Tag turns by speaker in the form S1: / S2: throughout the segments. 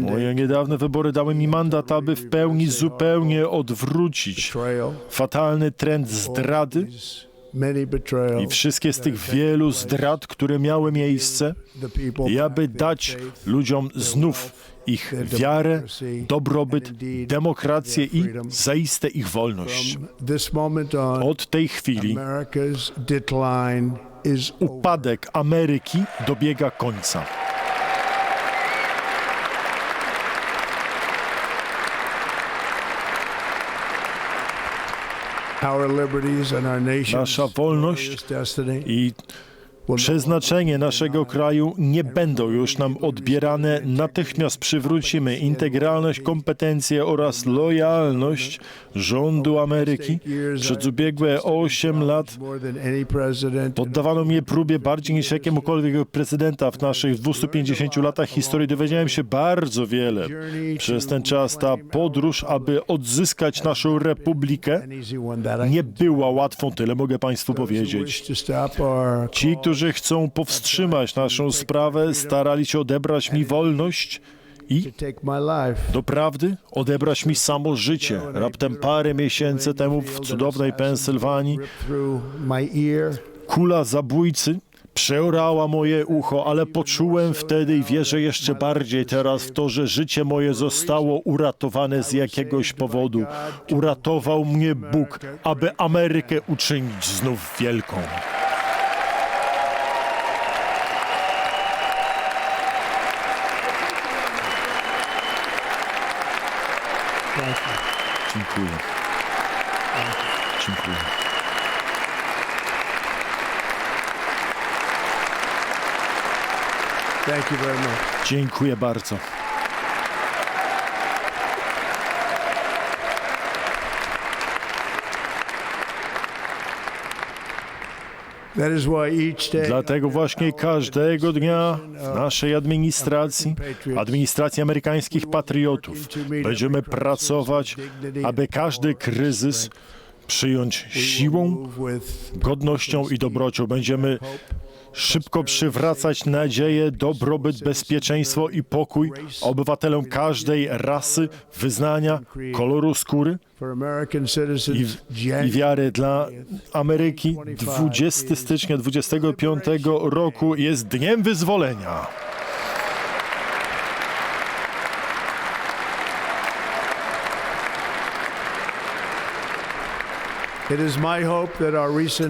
S1: Moje niedawne wybory dały mi mandat, aby w pełni zupełnie odwrócić fatalny trend zdrady i wszystkie z tych wielu zdrad, które miały miejsce, i aby dać ludziom znów ich wiarę, dobrobyt, demokrację i zaiste ich wolność. Od tej chwili upadek Ameryki dobiega końca.
S2: Our liberties and our nation's
S1: Nasza wolność
S2: destiny.
S1: I przeznaczenie naszego kraju nie będą już nam odbierane. Natychmiast przywrócimy integralność, kompetencje oraz lojalność rządu Ameryki. Przez ubiegłe 8 lat Poddawano mnie próbie bardziej niż jakiemukolwiek prezydenta w naszych 250 latach historii. Dowiedziałem się bardzo wiele przez ten czas. Ta podróż, aby odzyskać naszą republikę, nie była łatwą, tyle mogę Państwu powiedzieć. Ci, którzy chcą powstrzymać naszą sprawę, starali się odebrać mi wolność i doprawdy odebrać mi samo życie. Raptem parę miesięcy temu w cudownej Pensylwanii. Kula zabójcy przeorała moje ucho, ale poczułem wtedy i wierzę jeszcze bardziej teraz w to, że życie moje zostało uratowane z jakiegoś powodu. Uratował mnie Bóg, aby Amerykę uczynić znów wielką. Dziękuję. Dziękuję.
S2: Thank you very much.
S1: Dziękuję bardzo. Dlatego właśnie każdego dnia w naszej administracji, administracji amerykańskich patriotów, będziemy pracować, aby każdy kryzys przyjąć siłą, godnością i dobrocią. Będziemy szybko przywracać nadzieję, dobrobyt, bezpieczeństwo i pokój obywatelom każdej rasy, wyznania, koloru skóry i, i wiary dla Ameryki. 20 stycznia 25 roku jest Dniem Wyzwolenia.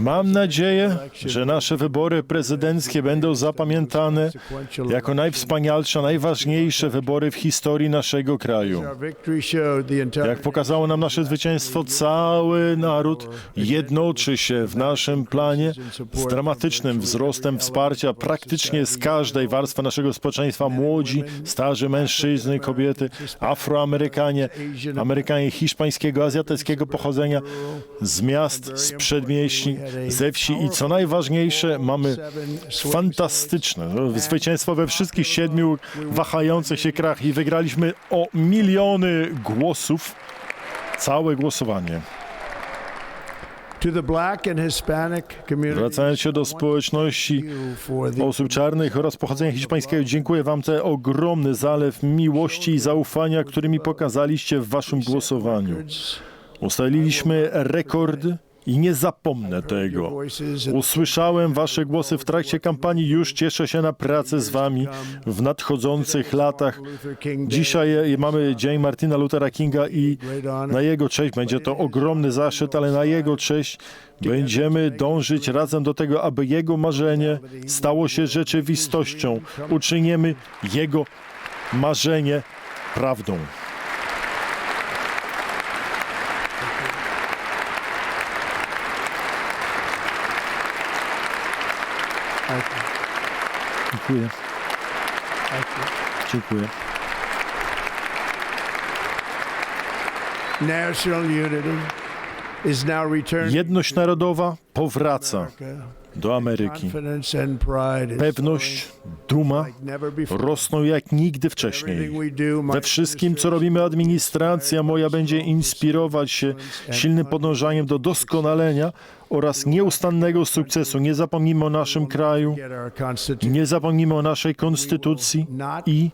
S1: Mam nadzieję, że nasze wybory prezydenckie będą zapamiętane jako najwspanialsze, najważniejsze wybory w historii naszego kraju. Jak pokazało nam nasze zwycięstwo, cały naród jednoczy się w naszym planie z dramatycznym wzrostem wsparcia praktycznie z każdej warstwy naszego społeczeństwa. Młodzi, starzy, mężczyzny, kobiety, Afroamerykanie, Amerykanie hiszpańskiego, azjatyckiego pochodzenia, z miast, z przedmieści, ze wsi i co najważniejsze, mamy fantastyczne no, zwycięstwo we wszystkich siedmiu wahających się krajach i wygraliśmy o miliony głosów całe głosowanie. Wracając się do społeczności osób czarnych oraz pochodzenia hiszpańskiego, dziękuję Wam za ogromny zalew miłości i zaufania, który mi pokazaliście w Waszym głosowaniu. Ustaliliśmy rekordy i nie zapomnę tego. Usłyszałem Wasze głosy w trakcie kampanii, już cieszę się na pracę z Wami w nadchodzących latach. Dzisiaj mamy Dzień Martina Luthera Kinga i na jego cześć będzie to ogromny zaszczyt, ale na jego cześć będziemy dążyć razem do tego, aby jego marzenie stało się rzeczywistością. Uczynimy jego marzenie prawdą.
S2: Thank you.
S1: Dziękuję. Dziękuję.
S2: National unity is now returning
S1: Jedność narodowa powraca. Do Ameryki. Pewność, duma rosną jak nigdy wcześniej.
S2: We
S1: wszystkim, co robimy, administracja moja będzie inspirować się silnym podążaniem do doskonalenia oraz nieustannego sukcesu. Nie zapomnijmy o naszym kraju, nie zapomnijmy o naszej konstytucji i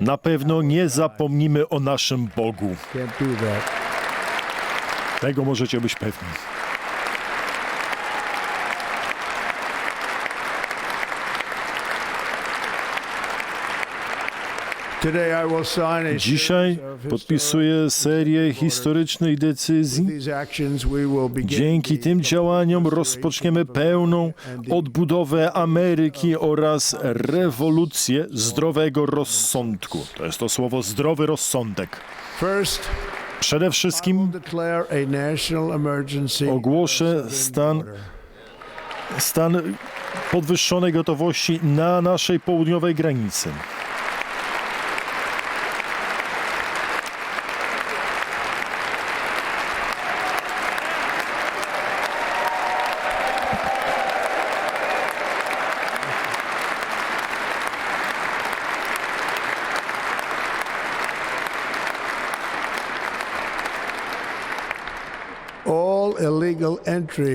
S1: na pewno nie zapomnimy o naszym Bogu. Tego możecie być pewni.
S2: Today I will sign a
S1: Dzisiaj podpisuję serię historycznych decyzji. Dzięki tym działaniom rozpoczniemy pełną odbudowę Ameryki oraz rewolucję zdrowego rozsądku. To jest to słowo zdrowy rozsądek. Przede wszystkim ogłoszę stan, stan podwyższonej gotowości na naszej południowej granicy.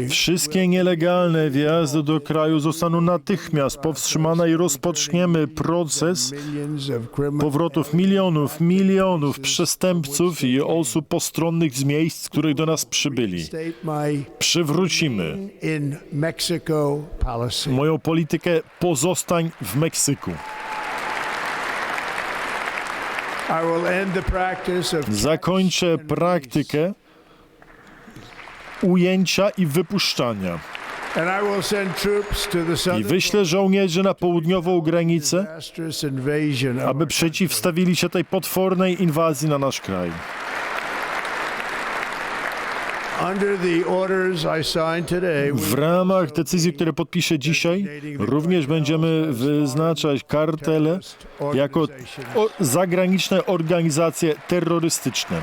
S1: Wszystkie nielegalne wjazdy do kraju zostaną natychmiast powstrzymane i rozpoczniemy proces powrotów milionów, milionów przestępców i osób postronnych z miejsc, z których do nas przybyli. Przywrócimy moją politykę pozostań w Meksyku. Zakończę praktykę ujęcia i wypuszczania.
S2: I
S1: wyślę żołnierzy na południową granicę, aby przeciwstawili się tej potwornej inwazji na nasz kraj. W ramach decyzji, które podpiszę dzisiaj, również będziemy wyznaczać kartele jako zagraniczne organizacje terrorystyczne.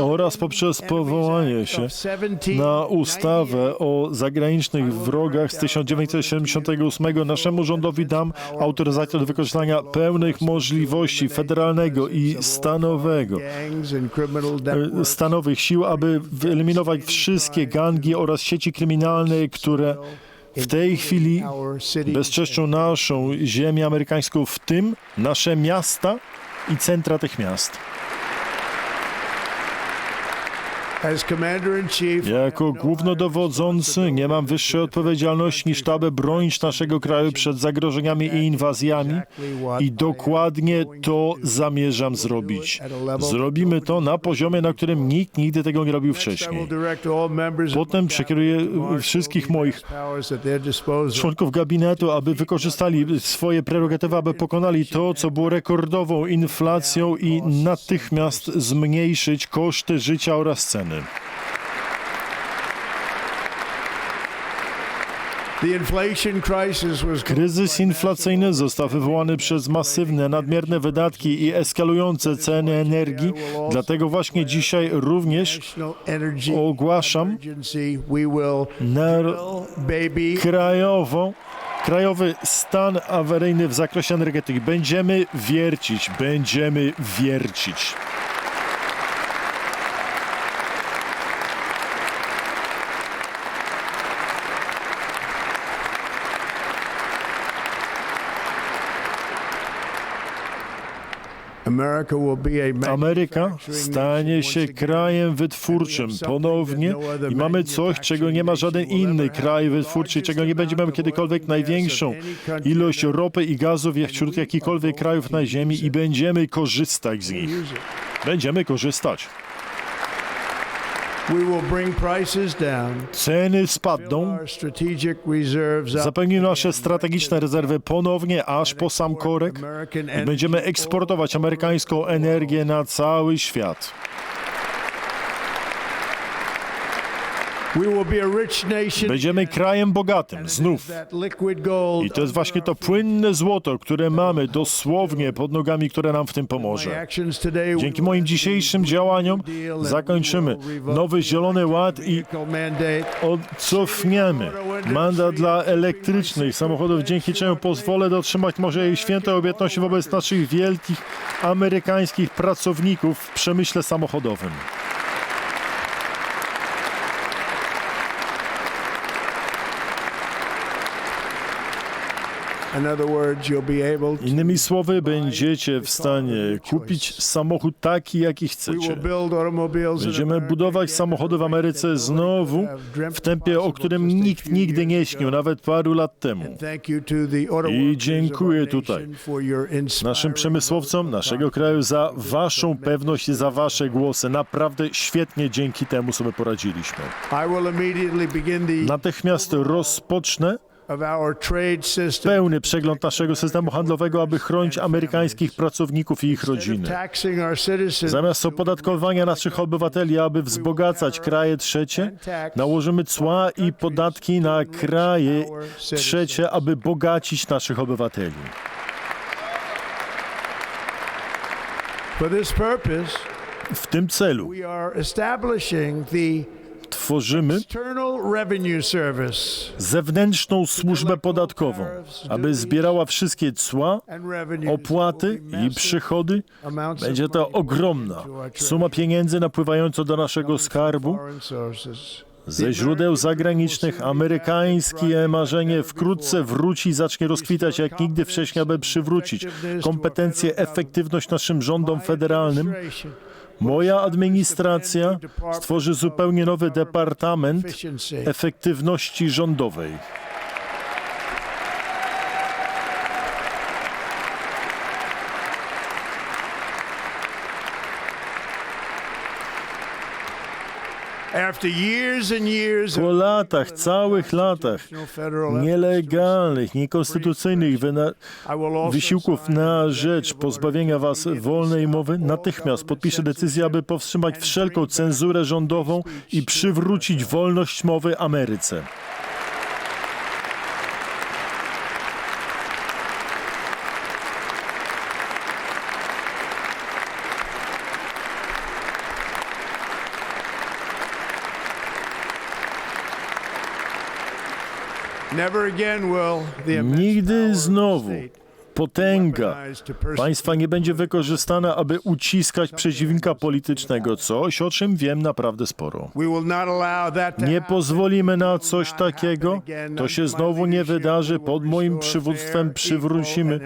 S1: Oraz poprzez powołanie się
S2: of 17
S1: na ustawę o zagranicznych wrogach z 1978 naszemu rządowi dam autoryzację do wykorzystania pełnych możliwości federalnego i stanowego. e, stanowych sił, aby wyeliminować wszystkie gangi oraz sieci kryminalne, które w tej chwili bezczeszczą naszą ziemię amerykańską, w tym nasze miasta i centra tych miast. Jako głównodowodzący nie mam wyższej odpowiedzialności niż to, aby bronić naszego kraju przed zagrożeniami i inwazjami i dokładnie to zamierzam zrobić. Zrobimy to na poziomie, na którym nikt nigdy tego nie robił wcześniej. Potem przekieruję wszystkich moich członków gabinetu, aby wykorzystali swoje prerogatywy, aby pokonali to, co było rekordową inflacją i natychmiast zmniejszyć koszty życia oraz ceny.
S2: The inflation crisis was
S1: Kryzys inflacyjny został wywołany przez masywne, nadmierne wydatki i eskalujące ceny energii. Dlatego właśnie dzisiaj również ogłaszam krajową, krajowy stan awaryjny w zakresie energetyki. Będziemy wiercić, będziemy wiercić. Ameryka stanie się krajem wytwórczym ponownie i mamy coś, czego nie ma żaden inny kraj wytwórczy, czego nie będzie miał kiedykolwiek największą. ilość ropy i gazów wśród jakichkolwiek krajów na ziemi i będziemy korzystać z nich. Będziemy korzystać. Ceny spadną, zapełnimy nasze strategiczne rezerwy ponownie aż po sam korek i będziemy eksportować amerykańską energię na cały świat. Będziemy krajem bogatym, znów. I to jest właśnie to płynne złoto, które mamy dosłownie pod nogami, które nam w tym pomoże. Dzięki moim dzisiejszym działaniom zakończymy nowy Zielony Ład i odcofniemy mandat dla elektrycznych samochodów, dzięki czemu pozwolę dotrzymać może jej świętej obietności wobec naszych wielkich amerykańskich pracowników w przemyśle samochodowym. Innymi słowy, będziecie w stanie kupić samochód taki, jaki chcecie. Będziemy budować samochody w Ameryce znowu w tempie, o którym nikt nigdy nie śnił, nawet paru lat temu. I dziękuję tutaj Naszym przemysłowcom naszego kraju za waszą pewność i za wasze głosy. Naprawdę świetnie dzięki temu sobie poradziliśmy. Natychmiast rozpocznę pełny przegląd naszego systemu handlowego, aby chronić amerykańskich pracowników i ich rodziny. Zamiast opodatkowania naszych obywateli, aby wzbogacać kraje trzecie, nałożymy cła i podatki na kraje trzecie, aby bogacić naszych obywateli. W tym celu tworzymy zewnętrzną służbę podatkową, aby zbierała wszystkie cła, opłaty i przychody. Będzie to ogromna suma pieniędzy napływająca do naszego skarbu ze źródeł zagranicznych. Amerykańskie marzenie wkrótce wróci i zacznie rozkwitać jak nigdy wcześniej, aby przywrócić kompetencje, efektywność naszym rządom federalnym. Moja administracja stworzy zupełnie nowy departament efektywności rządowej. Po latach, całych latach
S2: federal
S1: nielegalnych, niekonstytucyjnych wysiłków na rzecz pozbawienia was wolnej mowy, natychmiast podpiszę decyzję, aby powstrzymać wszelką cenzurę rządową i przywrócić wolność mowy Ameryce. Nigdy znowu potęga państwa nie będzie wykorzystana, aby uciskać przeciwnika politycznego, coś o czym wiem naprawdę sporo. Nie pozwolimy na coś takiego. To się znowu nie wydarzy. Pod moim przywództwem przywrócimy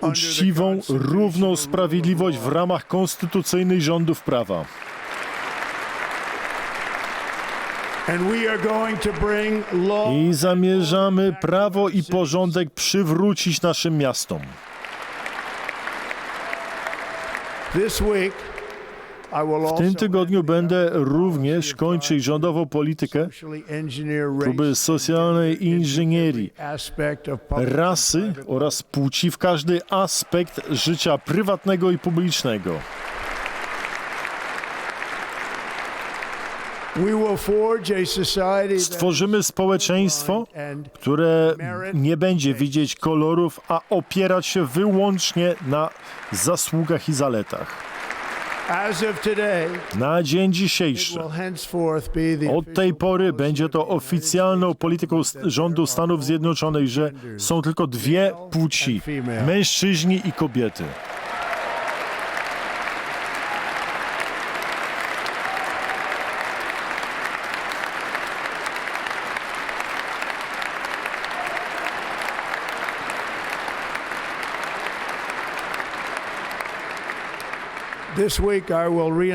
S1: uczciwą, równą sprawiedliwość w ramach konstytucyjnych rządów prawa. I zamierzamy prawo i porządek przywrócić naszym miastom.
S2: W
S1: tym tygodniu będę również kończyć rządową politykę próby socjalnej inżynierii rasy oraz płci w każdy aspekt życia prywatnego i publicznego. Stworzymy społeczeństwo, które nie będzie widzieć kolorów, a opierać się wyłącznie na zasługach i zaletach. Na dzień dzisiejszy, od tej pory będzie to oficjalną polityką rządu Stanów Zjednoczonych, że są tylko dwie płci: mężczyźni i kobiety.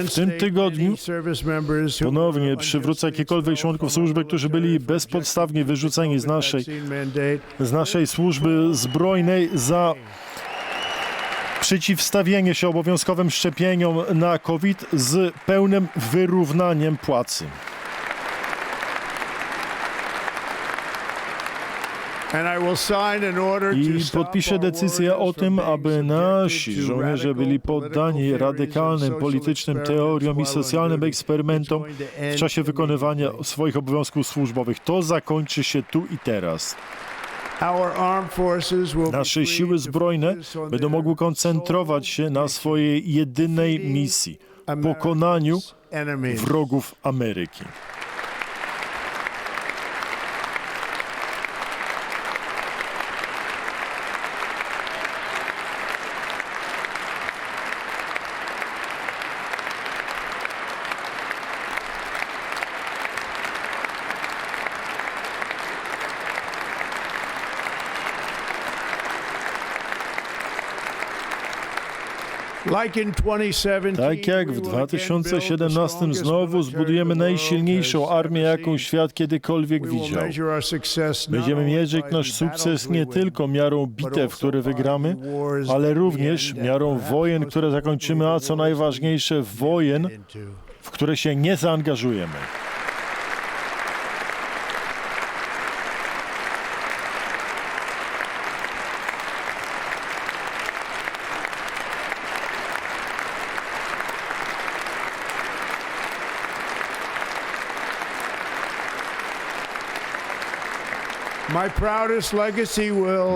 S2: W
S1: tym tygodniu Ponownie przywrócę jakichkolwiek członków służby, którzy byli bezpodstawnie wyrzuceni z naszej, z naszej służby zbrojnej za przeciwstawienie się obowiązkowym szczepieniom na COVID z pełnym wyrównaniem płacy.
S2: I
S1: podpiszę decyzję o tym, aby nasi żołnierze byli poddani radykalnym politycznym teoriom i socjalnym eksperymentom w czasie wykonywania swoich obowiązków służbowych. To zakończy się tu i teraz. Nasze siły zbrojne będą mogły koncentrować się na swojej jedynej misji pokonaniu wrogów Ameryki. Tak jak w
S2: will again build the
S1: 2017
S2: strongest
S1: znowu zbudujemy najsilniejszą armię, jaką świat kiedykolwiek widział. Będziemy mierzyć nasz sukces nie tylko miarą bitew, które wygramy, ale również miarą wojen, które zakończymy, a co najważniejsze, wojen, w które się nie zaangażujemy.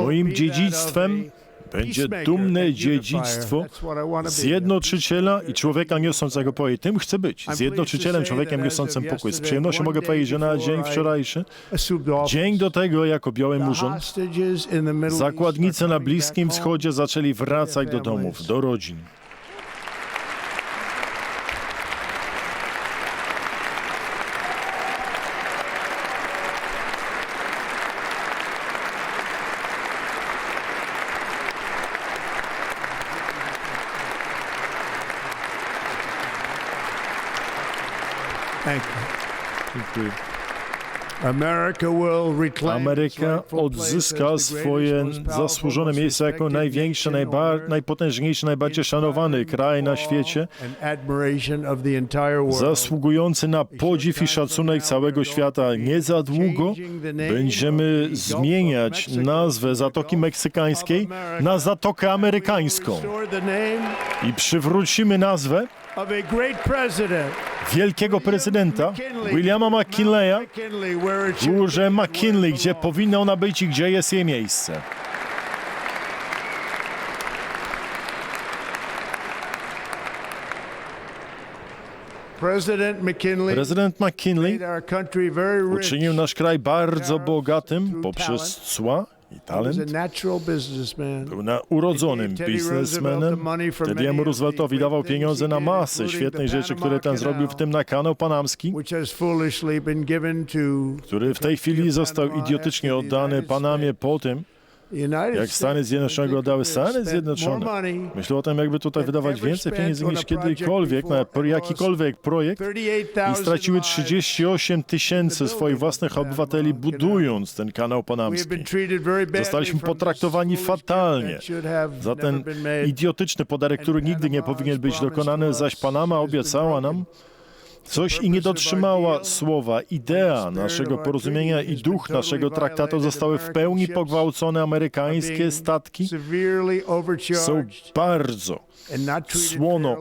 S1: Moim dziedzictwem będzie dumne dziedzictwo zjednoczyciela i człowieka niosącego pokój. Tym chcę być. Zjednoczycielem, człowiekiem niosącym pokój. Z przyjemnością mogę powiedzieć, że na dzień wczorajszy, dzień do tego, jako
S2: Middle East
S1: zakładnicy na Bliskim. Wschodzie zaczęli wracać do domów, do rodzin.
S2: Thank you.
S1: Dziękuję. Ameryka odzyska swoje zasłużone miejsce jako największy,
S2: nation on
S1: najba,
S2: earth.
S1: najpotężniejszy, najbardziej szanowany kraj na świecie, zasługujący na podziw i szacunek całego świata. Nie za długo będziemy zmieniać nazwę Zatoki Meksykańskiej na Zatokę Amerykańską i przywrócimy nazwę wielkiego prezydenta Williama McKinleya w górze McKinley, gdzie powinna ona być i gdzie jest jej miejsce. Prezydent McKinley uczynił nasz kraj bardzo bogatym poprzez cła i talent. Był na urodzonym
S2: Teddy
S1: biznesmenem. Teddy'emu Rooseveltowi dawał pieniądze na masę świetnej rzeczy, które ten zrobił, w tym na kanał panamski, który w tej chwili został idiotycznie oddany Panamie po tym, jak Stany Zjednoczone oddały. Stany Zjednoczone myślę o tym, jakby tutaj wydawać więcej pieniędzy niż kiedykolwiek na jakikolwiek projekt i straciły 38 tysięcy swoich własnych obywateli budując ten kanał panamski. Zostaliśmy potraktowani fatalnie za ten idiotyczny podarek, który nigdy nie powinien być dokonany, zaś Panama obiecała nam coś i nie dotrzymała słowa. Idea naszego porozumienia i duch naszego traktatu zostały w pełni pogwałcone. Amerykańskie statki są bardzo słono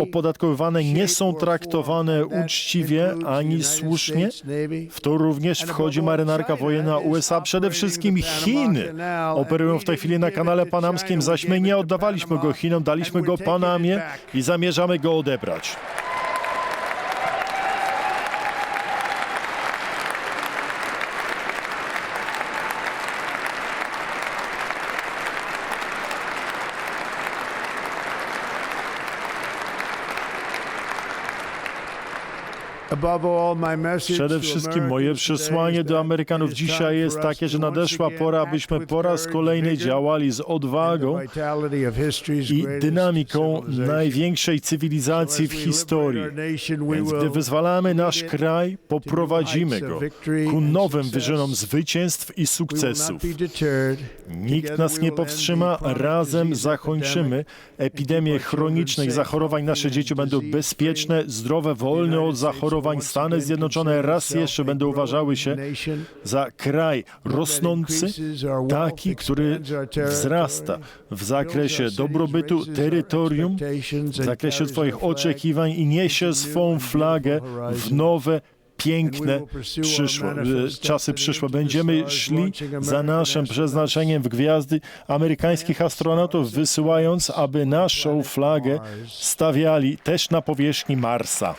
S1: opodatkowywane, nie są traktowane uczciwie ani słusznie. W to również wchodzi marynarka wojenna USA. Przede wszystkim Chiny operują w tej chwili na kanale panamskim, zaś my nie oddawaliśmy go Chinom, daliśmy go Panamie i zamierzamy go odebrać. Przede wszystkim moje przesłanie do Amerykanów dzisiaj jest takie, że nadeszła pora, abyśmy po raz kolejny działali z odwagą i dynamiką największej cywilizacji w historii. Więc gdy wyzwalamy nasz kraj, poprowadzimy go ku nowym wyżynom zwycięstw i sukcesów. Nikt nas nie powstrzyma, razem zakończymy epidemię chronicznych zachorowań. Nasze dzieci będą bezpieczne, zdrowe, wolne od zachorowań zachowań Stany Zjednoczone raz jeszcze będą uważały się za kraj rosnący, taki, który wzrasta w zakresie dobrobytu, terytorium, w zakresie Twoich oczekiwań i niesie swą flagę w nowe, piękne przyszłe, e, czasy przyszłe. Będziemy szli za naszym przeznaczeniem w gwiazdy amerykańskich astronautów, wysyłając, aby naszą flagę stawiali też na powierzchni Marsa.